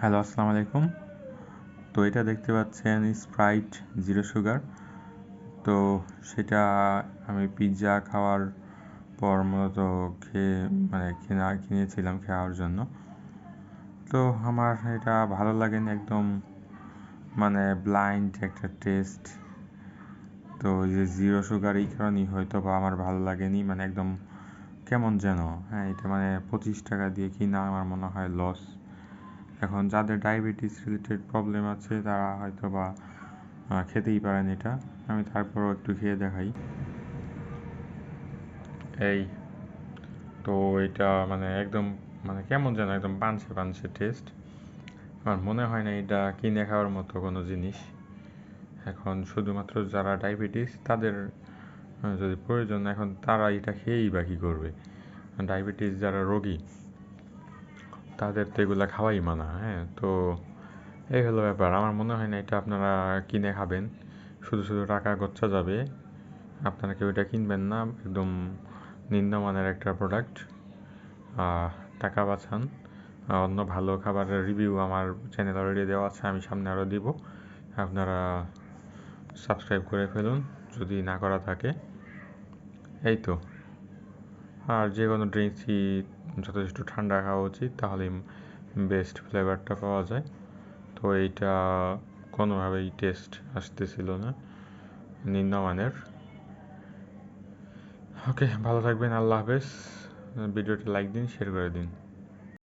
Hello, আসসালামু আলাইকুম। তো এটা দেখতে পাচ্ছেন স্প্রাইট জিরো সুগার তো সেটা আমি পিৎজা খাওয়ার পর মূলত খেয়ে মানে কেনা, কিনেছিলাম খাওয়ার জন্য। তো আমার এটা ভালো লাগেনি একদম মানে ব্লাইন্ড একটা টেস্ট তো যে জিরো সুগার এই কারণেই হয়তো বা আমার ভালো লাগেনি মানে একদম কেমন যেন হ্যাঁ এটা মানে পঁচিশ টাকা দিয়ে কিনা, আমার মনে হয় লস এখন যাদের ডায়াবেটিস রিলেটেড প্রবলেম আছে, তারা হয়তো বা খেতেই পারেন এটা। আমি তারপরও একটু খেয়ে দেখাই। এই, তো এটা মানে একদম মানে কেমন যেন একদম পানছে পানছে টেস্ট আমার মনে হয় না এটা কিনে খাওয়ার মতো কোনো জিনিস। এখন শুধুমাত্র যারা ডায়াবেটিস তাদের যদি প্রয়োজন, এখন তারা এটা খেয়েই বা কী করবে? ডায়াবেটিস যারা রোগী তাদের তো এগুলো খাওয়াই মানা হ্যাঁ? তো এই হলো ব্যাপার। আমার মনে হয় না এটা আপনারা কিনে খাবেন। শুধু শুধু টাকা গচ্ছা যাবে। আপনারা কেউ এটা কিনবেন না। একদম নিম্নমানের একটা প্রোডাক্ট টাকা বাঁচান। অন্য ভালো খাবারের রিভিউ আমার চ্যানেল অলরেডি দেওয়া আছে, আমি সামনে আরও দিব। আপনারা সাবস্ক্রাইব করে ফেলুন, যদি না করা থাকে। এই তো। আর যে কোনো ড্রিঙ্কসই যথেষ্ট ঠান্ডা খাওয়া উচিত তাহলে বেস্ট ফ্লেভারটা পাওয়া যায়। তো এইটা কোনোভাবেই টেস্ট আসতেছিল না, নিম্নমানের। ওকে ভালো থাকবেন, আল্লাহ হাফেজ। ভিডিওটা লাইক দিন শেয়ার করে দিন।